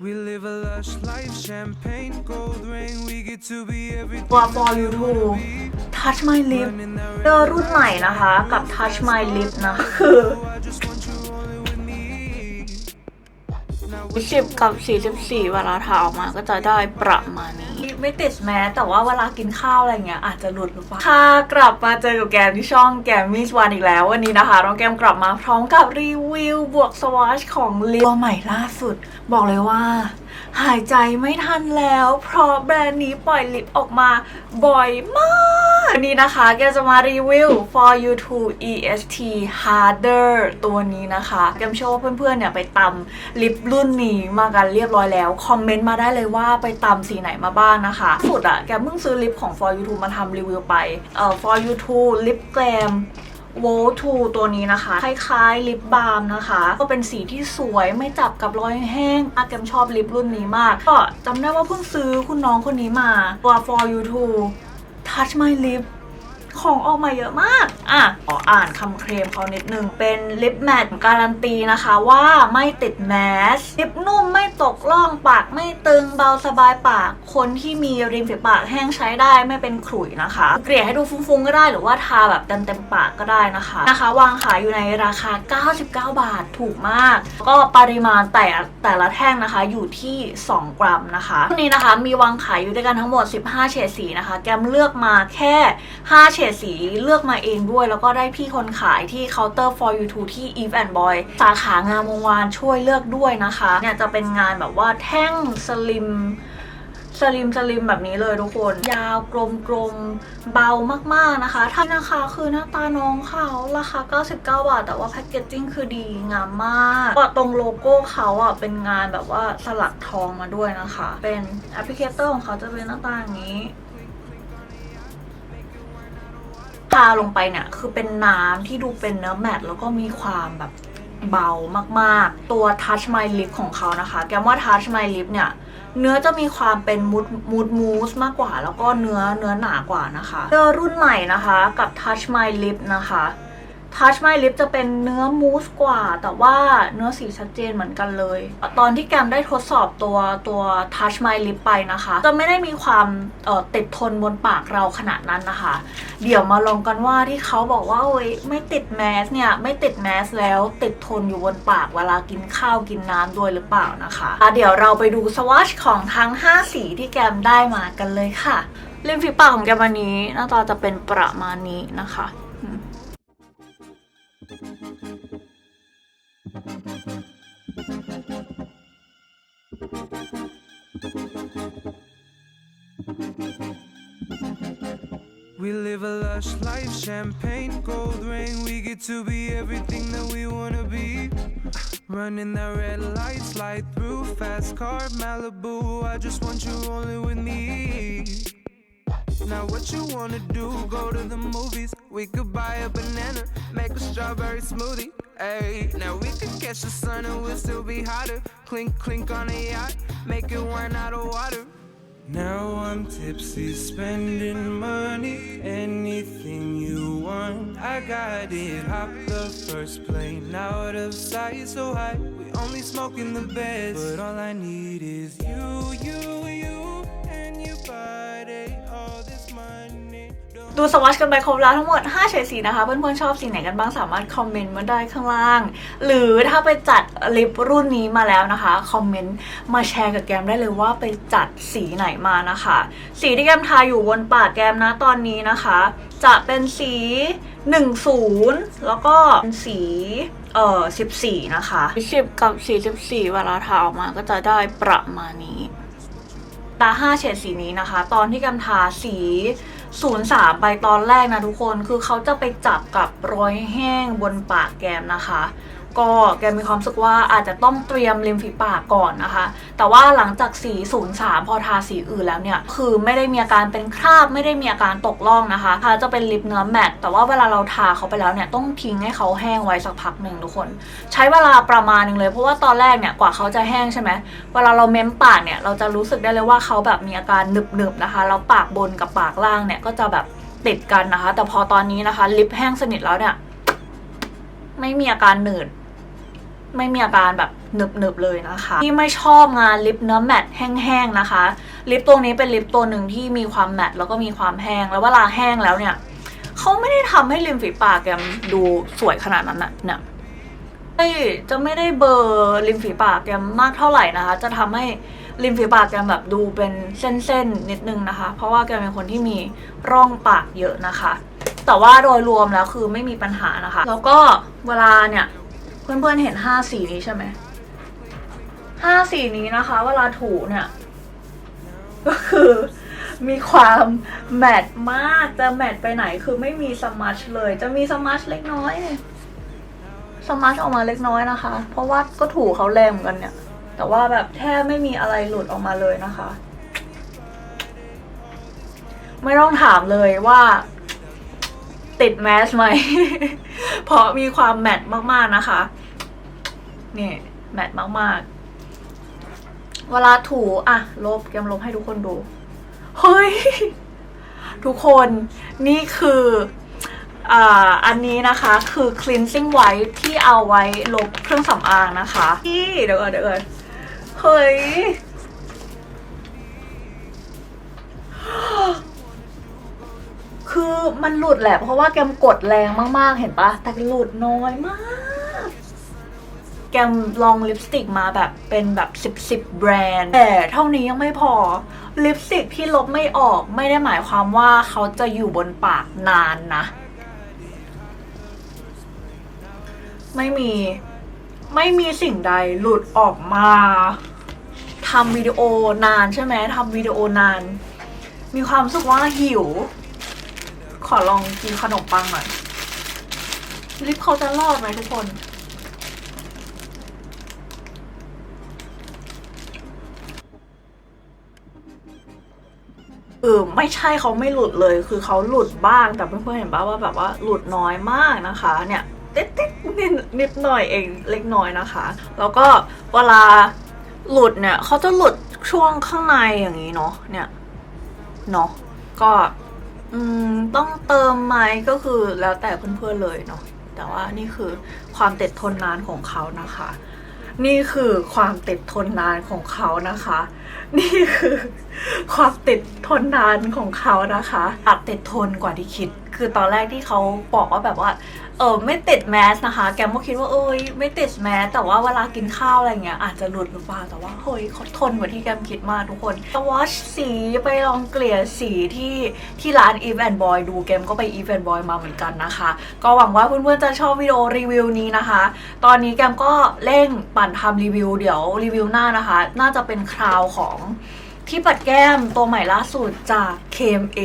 We live a lush life, champagne, gold rain. We get to be everything ตัว that for we you wanna too be. touch my lip Running that เจ red อรุ่นใหม่นะคะกับ touch my lip นะคือ I just want you only with me. Now สิบกับสี่สิบสี่เวลาทาออกมาก็จะได้ประมาณนี้ ไม่ติดแม้แต่ว่าเวลากินข้าวอะไรเงี้ยอาจจะหลุดหรือเปล่าค่ะกลับมาเจอกับแกมที่ช่องแกมมิสวันอีกแล้ววันนี้นะคะน้องแกมกลับมาพร้อมกับรีวิวบวกสวอชของลิปตัวใหม่ล่าสุด บอกเลยว่า หายใจไม่ทันแล้ว เพราะแบรนด์นี้ปล่อยลิปออกมาบ่อยมาก วันนี้นะคะแกจะมารีวิว for you to est harder ตัวนี้นะคะแกมเชื่อว่าเพื่อนๆเนี่ยไปตำลิปรุ่นนี้มากันเรียบร้อยแล้ว คอมเมนต์มาได้เลยว่าไปตำสีไหนมาบ้างนะคะ สุดอะแกเพิ่งซื้อลิปของ for you to มาทำรีวิวไปเอ่อ for you to ลิปแกรม w o ทูตัวนี้นะคะ คล้ายๆลิปบาล์มนะคะ ก็เป็นสีที่สวยไม่จับกับรอยแห้งอาแกมชอบลิปรุ่นนี้มาก ก็จำได้ว่าเพิ่งซื้อคุณน้องคนนี้มาตัว for you to touch my lip ของออกมาเยอะมาก อะขออ่านคำเคลมเขานิดนึง เป็นลิปแมทการันตีนะคะว่าไม่ติดแมสลิปนุ่มไม่ตกล่องปากไม่ตึงเบาสบายปาก คนที่มีริมฝีปากแห้งใช้ได้ไม่เป็นขลุ่ยนะคะ เกลี่ยให้ดูฟุ้งๆก็ได้หรือว่าทาแบบเต็มๆปากก็ได้นะคะนะคะ วางขายอยู่ในราคา 99 บาทถูกมาก ก็ปริมาณแต่แต่ละแท่งนะคะอยู่ที่ 2 กรัมนะคะรุ่นนี้นะคะมีวางขายอยู่ด้วยกันทั้งหมด 15 เฉดสีนะคะ แกมเลือกมาแค่ 5 เฉดสีเลือกมาเองด้วย แล้วก็ได้พี่คนขายที่เคาน์เตอร์ for you to ที่ Eve and Boy สาขางามวงวานช่วยเลือกด้วยนะคะเนี่ยจะเป็นงานแบบว่าแท่งสลิมสลิมสลิมแบบนี้เลยทุกคน ยาวกลมกลมๆเบามากๆนะคะ ท่านนะคะคือหน้าตาน้องเขาราคา 99 บาท แต่ว่าแพคเกจจิ้งคือดีงามมากก็ตรงโลโก้เขาอะเป็นงานแบบว่าสลักทองมาด้วยนะคะ เป็นแอปพลิเคเตอร์ของเขาจะเป็นหน้าตาอย่างนี้ ทาลงไปเนี่ยคือเป็นน้ำที่ดูเป็นเนื้อแมตต์แล้วก็มีความแบบเบามากๆ ตัว Touch My Lip ของเขานะคะ แกมว่า Touch My Lip เนี่ย เนื้อจะมีความเป็นมูดมูดมูสมากกว่า แล้วก็เนื้อเนื้อหนากว่านะคะเจอรุ่นใหม่นะคะกับ Touch My Lip นะคะ Touch My Lip จะเป็นเนื้อมูสกว่า แต่ว่าเนื้อสีชัดเจนเหมือนกันเลย ตอนที่แกมได้ทดสอบตัวตัว Touch My Lip ไปนะคะ จะไม่ได้มีความเอ่อติดทนบนปากเราขนาดนั้นนะคะ เดี๋ยวมาลองกันว่าที่เขาบอกว่าเอ้ยไม่ติดแมสเนี่ยไม่ติดแมสแล้วติดทนอยู่บนปากเวลากินข้าวกินน้ำด้วยหรือเปล่านะคะอะเดี๋ยวเราไปดูสวอชของทั้ง 5 สีที่แกมได้มากันเลยค่ะริมฝีปากของแกมวันนี้หน้าตาจะเป็นประมาณนี้นะคะ We live a lush life, champagne, gold rain. We get to be everything that we wanna be. Running that red light, slide through fast car, Malibu. I just want you only with me. Now what you wanna do? Go to the movies. We could buy a banana, make a strawberry smoothie. Hey, now we could catch the sun and we'll still be hotter. Clink clink on a yacht, make it wine out of water. Now I'm tipsy, spending money, anything you want. I got it. Hop the first plane out of sight, so high. We only smoking the best, but all I need is you, ดูสวอชกันไปครบแล้วทั้งหมด5เฉดสีนะคะ เพื่อนๆชอบสีไหนกันบ้างสามารถคอมเมนต์มาได้ข้างล่าง หรือถ้าไปจัดลิปรุ่นนี้มาแล้วนะคะคอมเมนต์มาแชร์กับแกมได้เลยว่าไปจัดสีไหนมานะคะ สีที่แกมทาอยู่บนปากแกมนะตอนนี้นะคะ จะเป็นสี 10 แล้วก็เป็นสีเอ่อ14 นะคะ10กับ 44 เวลาทาออกมาก็จะได้ประมาณนี้ตา5เฉดสีนี้นะคะ ตอนที่กำทาสี ศูนย์สามไปตอนแรกนะทุกคนคือเขาจะไปจับกับรอยแห้งบนปากแกมนะคะ ก็แกมีความรู้สึกว่าอาจจะต้องเตรียมริมฝีปากก่อนนะคะ แต่ว่าหลังจากสี03 พอทาสีอื่นแล้วเนี่ย คือไม่ได้มีอาการเป็นคราบไม่ได้มีอาการตกล่องนะคะทาจะเป็นลิปเนื้อแมตต์แต่ว่าเวลาเราทาเขาไปแล้วเนี่ยต้องทิ้งให้เขาแห้งไว้สักพักหนึ่งทุกคน ใช้เวลาประมาณหนึงเลยเพราะว่าตอนแรกเนี่ยกว่าเขาจะแห้งใช่ไหมเวลาเราเม้มปากเนี่ยเราจะรู้สึกได้เลยว่าเขาแบบมีอาการหนึบๆนะคะแล้วปากบนกับปากล่างเนี่ยก็จะแบบติดกันนะคะ แต่พอตอนนี้นะคะ ลิปแห้งสนิทแล้วเนี่ย ไม่มีอาการหนืด ไม่มีอาการแบบหนึบๆเลยนะคะ ที่ไม่ชอบงานลิปเนื้อแมตต์แห้งๆนะคะ ลิปตัวนี้เป็นลิปตัวหนึ่งที่มีความแมตต์แล้วก็มีความแห้งแล้วเวลาแห้งแล้วเนี่ยเขาไม่ได้ทำให้ริมฝีปากแกมดูสวยขนาดนั้นนะเนี่ยจะไม่ได้เบอร์ริมฝีปากแกมมากเท่าไหร่นะคะ จะทำให้ริมฝีปากแกมแบบดูเป็นเส้นๆนิดนึงนะคะ เพราะว่าแกเป็นคนที่มีร่องปากเยอะนะคะ แต่ว่าโดยรวมแล้วคือไม่มีปัญหานะคะ แล้วก็เวลาเนี่ย เพื่อนๆเห็นห้าสีนี้ใช่ไหมห้าสีนี้นะคะ เวลาถูเนี่ย ก็คือมีความแมทมากจะแมทไปไหนคือไม่มีสมัชเลย จะมีสมัชเล็กน้อยสมัชออกมาเล็กน้อยนะคะ เพราะว่าก็ถูเขาแรงกันเนี่ย แต่ว่าแบบแทบไม่มีอะไรหลุดออกมาเลยนะคะ ไม่ต้องถามเลยว่า ติดแมสไหม เพราะมีความแมทมากๆนะคะ นี่แมทมากๆ เวลาถูอะ ลบแกมลบให้ทุกคนดู เฮ้ย ทุกคนนี่คืออ,อันนี้นะคะคือ cleansing white ที่เอาไว้ลบเครื่องสำอางนะคะที่เดี๋ยวก่อนเดี๋ยวก่อนเฮ้ย คือมันหลุดแหละ เพราะว่าแกมกดแรงมากๆ เห็นปะแต่หลุดน้อยมาก แกมลองลิปสติกมาแบบเป็นแบบสิบสิบแบรนด์ แต่เท่านี้ยังไม่พอ ลิปสติกที่ลบไม่ออกไม่ได้หมายความว่าเขาจะอยู่บนปากนานนะ ไม่มี ไม่มีสิ่งใดหลุดออกมาทำวิดีโอนานใช่ไหมทำวิดีโอนาน มีความรู้สึกว่าหิว ขอลองกินขนมปังหน่อย ลิปเขาจะรอดไหมทุกคน เออไม่ใช่เขาไม่หลุดเลย คือเขาหลุดบ้างแต่เพื่อนๆเห็นป่าว่าแบบว่าหลุดน้อยมากนะคะ เนี่ยติ๊ดติ๊ดนิดนิดหน่อยเองเล็กน้อยนะคะ แล้วก็เวลาหลุดเนี่ยเขาจะหลุดช่วงข้างในอย่างนี้เนาะเนี่ยเนาะก็ อืมต้องเติมไหมก็คือแล้วแต่เพื่อนๆเลยเนาะแต่ว่านี่คือความติดทนนานของเขานะคะ นี่คือความติดทนนานของเขานะคะ นี่คือความติดทนนานของเขานะคะอัดติดทนกว่าที่คิด คือตอนแรกที่เขาบอกว่าแบบว่า เออไม่ติดแมสนะคะ แกมก็คิดว่าเอ้ยไม่ติดแมสแต่ว่าเวลากินข้าวอะไรเงี้ยอาจจะหลุดหรือเปล่าแต่ว่าเฮ้ยเขาทนกว่าที่แกมคิดมากทุกคนจะวอชสีไปลองเกลี่ยสีที่ที่ร้าน Eve and Boy ดูแกมก็ไป Eve and Boy มาเหมือนกันนะคะ ก็หวังว่าเพื่อนๆจะชอบวิดีโอรีวิวนี้นะคะ ตอนนี้แกมก็เร่งปั่นทำรีวิวเดี๋ยวรีวิวหน้านะคะ น่าจะเป็นคราวของ ที่ปัดแก้มตัวใหม่ล่าสุดจาก KMA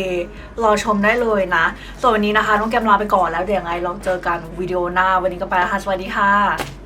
รอชมได้เลยนะ ส่วนวันนี้นะคะ น้องแก้มลาไปก่อนแล้วเดี๋ยวยังไงเราเจอกันวิดีโอหน้า วันนี้ก็ไปแล้วค่ะ สวัสดีค่ะ